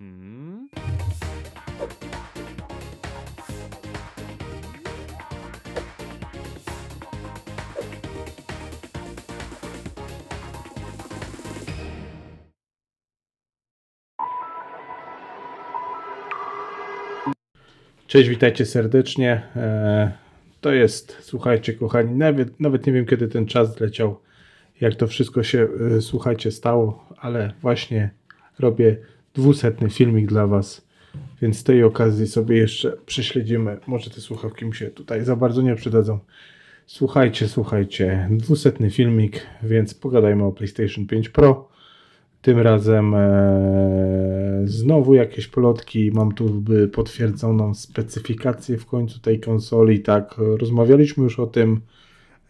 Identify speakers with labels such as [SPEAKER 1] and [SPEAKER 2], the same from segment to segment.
[SPEAKER 1] Hmm?
[SPEAKER 2] Cześć, witajcie serdecznie. E, To jest, słuchajcie, kochani, nawet, nawet nie wiem, kiedy ten czas zleciał, jak to wszystko się, e, słuchajcie, stało, ale właśnie robię dwusetny filmik dla Was, więc z tej okazji sobie jeszcze prześledzimy. Może te słuchawki mi się tutaj za bardzo nie przydadzą. Słuchajcie, słuchajcie, dwusetny filmik, więc pogadajmy o PlayStation 5 Pro. Tym razem e, znowu jakieś plotki. Mam tu by potwierdzoną specyfikację w końcu tej konsoli. Tak, rozmawialiśmy już o tym.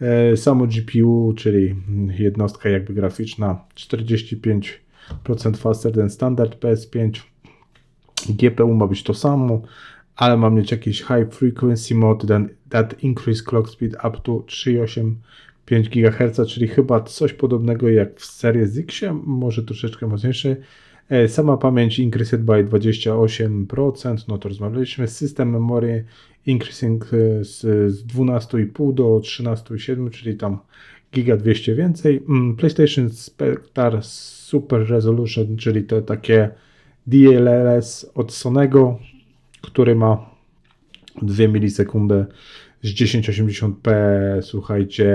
[SPEAKER 2] E, samo GPU, czyli jednostka jakby graficzna, 45% faster than standard PS5. GPU ma być to samo, ale ma mieć jakiś high frequency mode that, that increase clock speed up to 3,85 GHz, czyli chyba coś podobnego jak w Series X, może troszeczkę mocniejszy. E, Sama pamięć increased by 28%, no to rozmawialiśmy. System memory increasing e, z, z 12,5 do 13,7, czyli tam giga 200 więcej. Mm, PlayStation Spectre Super Resolution, czyli to takie DLSS od Sonego, który ma 2 milisekundy z 1080p, słuchajcie,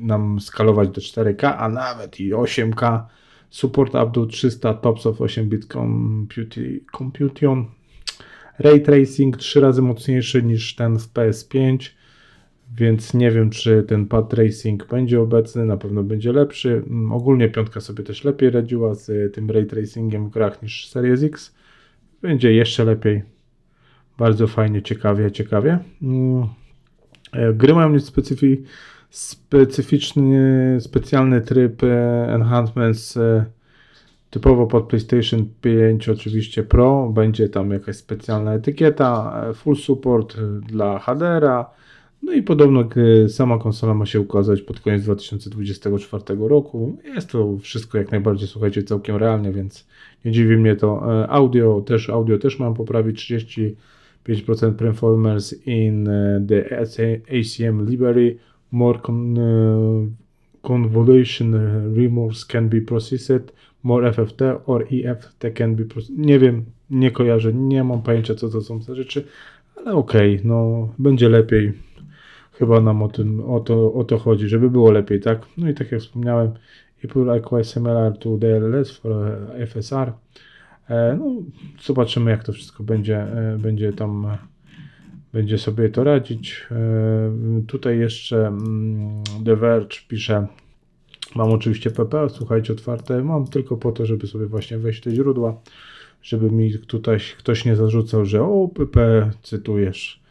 [SPEAKER 2] nam skalować do 4K, a nawet i 8K. Support up do 300 tops of 8-bit computi-. Ray tracing 3 razy mocniejszy niż ten w PS5, więc nie wiem, czy ten pad tracing będzie obecny, na pewno będzie lepszy. Mm, Ogólnie piątka sobie też lepiej radziła z y, tym ray tracingiem w grach niż Series X. Będzie jeszcze lepiej. Bardzo fajnie, ciekawie, ciekawie. Mm. E, Gry mają mieć specyfi- specyficzny, specjalny tryb e, enhancements e, typowo pod PlayStation 5 oczywiście Pro. Będzie tam jakaś specjalna etykieta, e, full support e, dla HDR-a. No i podobno e, sama konsola ma się ukazać pod koniec 2024 roku. Jest to wszystko jak najbardziej, słuchajcie, całkiem realnie, więc nie dziwi mnie to. Audio też, audio też mam poprawić 30 5% performance in the ACM library, more con, convolution remorse can be processed, more FFT or EFT can be. Nie wiem, nie kojarzę, nie mam pojęcia co to są za rzeczy, ale okej, no będzie lepiej. Chyba nam o, tym, o, to, o to chodzi, żeby było lepiej, tak? No i tak jak wspomniałem, it will likewise similar to DLLS for FSR. E, No, zobaczymy, jak to wszystko będzie, e, będzie tam, e, będzie sobie to radzić. Tutaj jeszcze mm, The Verge pisze, mam oczywiście PP, słuchajcie, otwarte, mam tylko po to, żeby sobie właśnie wejść w te źródła, żeby mi tutaj ktoś nie zarzucał, że o, PP cytujesz.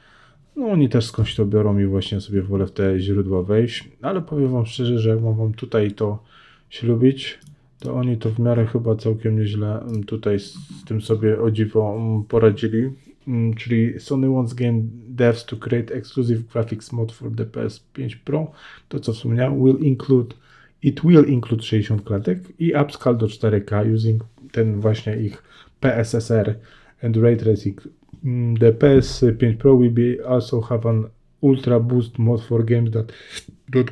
[SPEAKER 2] No oni też skądś to biorą i właśnie sobie wolę w te źródła wejść, ale powiem wam szczerze, że jak mam wam tutaj to ślubić, to oni to w miarę chyba całkiem nieźle mm, tutaj z tym sobie o dziwo mm, poradzili. Mm, Czyli Sony wants game devs to create exclusive graphics mode for the PS5 Pro. To co wspomniałem, will include it will include 60 klatek i upscale do 4K using ten właśnie ich PSSR and ray tracing. Mm, The PS5 Pro will be also have an ultra boost mode for games that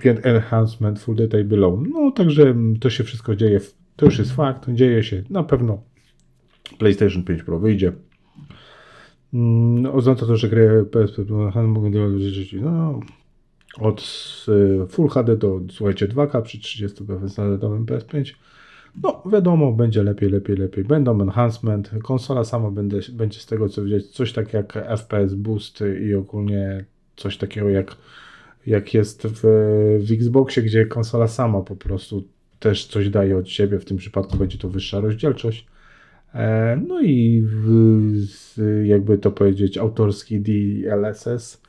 [SPEAKER 2] get enhancement full detail below. No także mm, to się wszystko dzieje, w- to już jest fakt, dzieje się na pewno. PlayStation 5 Pro wyjdzie. Mm, oznacza to, że gry PSP mogą działać no, od y, Full HD do słuchajcie 2K przy 30 fps standardowym PS5. No wiadomo, będzie lepiej, lepiej, lepiej. Będą enhancement. Konsola sama będzie, będzie z tego co widzieć coś tak jak FPS Boost i ogólnie coś takiego jak, jak jest w, w Xboxie, gdzie konsola sama po prostu też coś daje od siebie. W tym przypadku będzie to wyższa rozdzielczość. E, No i w, jakby to powiedzieć, autorski DLSS.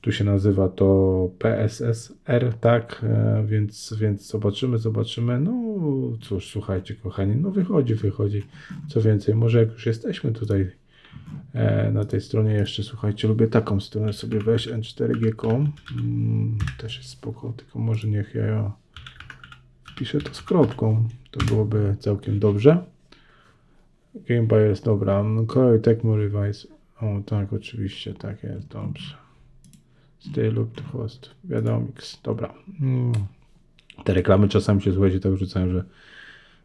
[SPEAKER 2] Tu się nazywa to PSSR, tak? E, Więc, więc zobaczymy, zobaczymy. No cóż, słuchajcie, kochani, no wychodzi, wychodzi. Co więcej, może jak już jesteśmy tutaj e, na tej stronie jeszcze, słuchajcie, lubię taką stronę sobie wejść n4g.com. Mm, Też jest spoko, tylko może niech ja wpiszę to z kropką. To byłoby całkiem dobrze. Game Buyers, dobra. No, Koei Tecmo Revise. O, tak, oczywiście, tak jest, dobrze. Stay lub host. Wiadomix, dobra. Mm. Te reklamy czasami się, słuchajcie, tak rzucają, że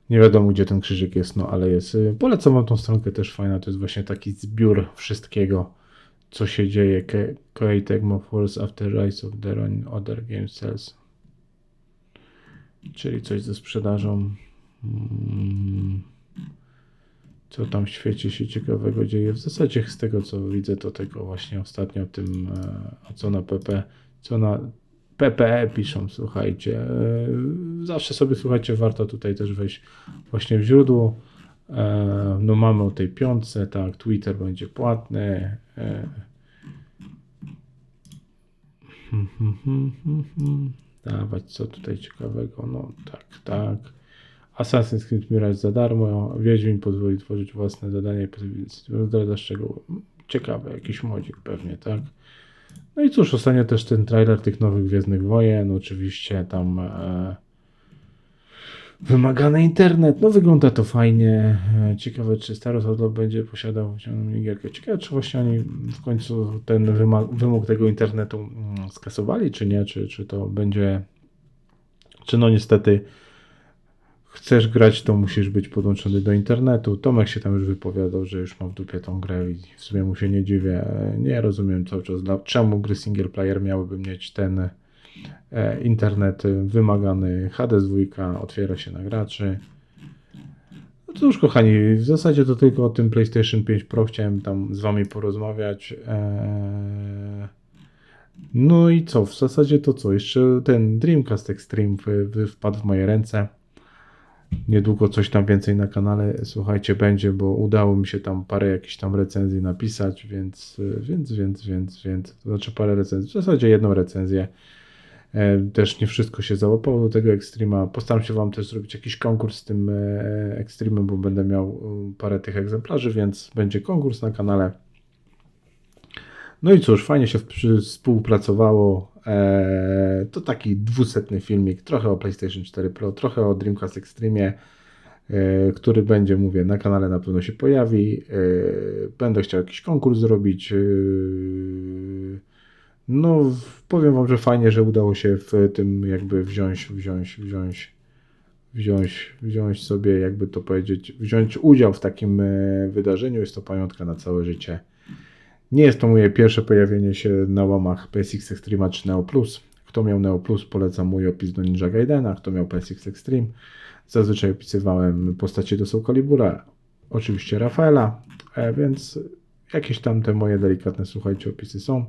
[SPEAKER 2] nie wiadomo, gdzie ten krzyżyk jest, no ale jest. Y, Polecam wam tą stronkę też fajna, to jest właśnie taki zbiór wszystkiego, co się dzieje. Koei Tecmo Force After Rise of the Run Other Game Sales. Czyli coś ze sprzedażą. Mm. Co tam w świecie się ciekawego dzieje? W zasadzie z tego co widzę, to tego właśnie ostatnio tym, e, co na PP, co na PPE piszą, słuchajcie. E, Zawsze sobie, słuchajcie, warto tutaj też wejść właśnie w źródło. E, No mamy o tej piątce, tak, Twitter będzie płatny. e, hmm, hmm, hmm. Dawać co tutaj ciekawego, no tak, tak. Assassin's Creed Mirage za darmo, Wiedźmin pozwoli tworzyć własne zadania i zdradza szczegóły. Ciekawe, jakiś modzik pewnie, tak? No i cóż, ostatnio też ten trailer tych nowych Gwiezdnych Wojen, oczywiście tam e, wymagany internet, no wygląda to fajnie, e, ciekawe czy Star Wars będzie posiadał minigierkę, ciekawe czy właśnie oni w końcu ten wymóg tego internetu mm, skasowali, czy nie, czy, czy to będzie, czy no niestety chcesz grać, to musisz być podłączony do internetu. Tomek się tam już wypowiadał, że już ma w dupie tą grę i w sumie mu się nie dziwię. Nie rozumiem cały czas, czemu gry single player miałyby mieć ten e, internet wymagany. HD2 otwiera się na graczy. No cóż, kochani, w zasadzie to tylko o tym PlayStation 5 Pro chciałem tam z wami porozmawiać. Eee... No i co? W zasadzie to co? Jeszcze ten Dreamcast Extreme wpadł w moje ręce. Niedługo coś tam więcej na kanale, słuchajcie, będzie, bo udało mi się tam parę jakichś tam recenzji napisać, więc, więc, więc, więc, więc, to znaczy parę recenzji, w zasadzie jedną recenzję. E, Też nie wszystko się załapało do tego Extrema. Postaram się Wam też zrobić jakiś konkurs z tym e, Extremem, bo będę miał e, parę tych egzemplarzy, więc będzie konkurs na kanale. No i cóż, fajnie się współpracowało. Eee, to taki dwusetny filmik, trochę o PlayStation 4 Pro, trochę o Dreamcast Extreme, e, który będzie, mówię, na kanale na pewno się pojawi. E, będę chciał jakiś konkurs zrobić. E, no, powiem Wam, że fajnie, że udało się w tym jakby wziąć, wziąć, wziąć, wziąć, wziąć sobie, jakby to powiedzieć, wziąć udział w takim e, wydarzeniu. Jest to pamiątka na całe życie. Nie jest to moje pierwsze pojawienie się na łamach PSX Extreme czy Neo Plus. Kto miał Neo Plus, polecam mój opis do Ninja Gaidena. Kto miał PSX Extreme, zazwyczaj opisywałem postacie do Soul oczywiście Rafaela, e, więc jakieś tam te moje delikatne, słuchajcie, opisy są.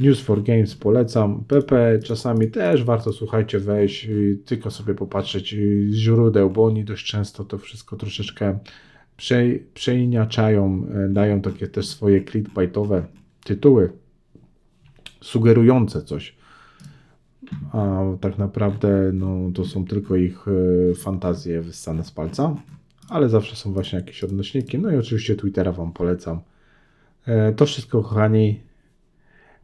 [SPEAKER 2] News for Games polecam. PP czasami też warto, słuchajcie, wejść, tylko sobie popatrzeć z źródeł, bo oni dość często to wszystko troszeczkę prze, e, dają takie też swoje clickbaitowe tytuły, sugerujące coś. A tak naprawdę no, to są tylko ich e, fantazje wyssane z palca, ale zawsze są właśnie jakieś odnośniki. No i oczywiście Twittera Wam polecam. E, To wszystko, kochani.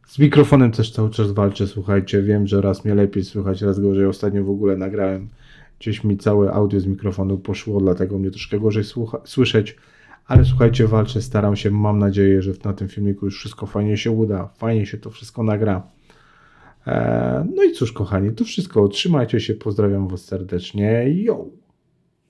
[SPEAKER 2] Z mikrofonem też cały czas walczę, słuchajcie. Wiem, że raz mnie lepiej słychać, raz gorzej. Ostatnio w ogóle nagrałem, gdzieś mi całe audio z mikrofonu poszło, dlatego mnie troszkę gorzej słucha- słyszeć. Ale słuchajcie, walczę, staram się. Mam nadzieję, że na tym filmiku już wszystko fajnie się uda, fajnie się to wszystko nagra. Eee, No i cóż, kochani, to wszystko. Trzymajcie się, pozdrawiam Was serdecznie. Yo!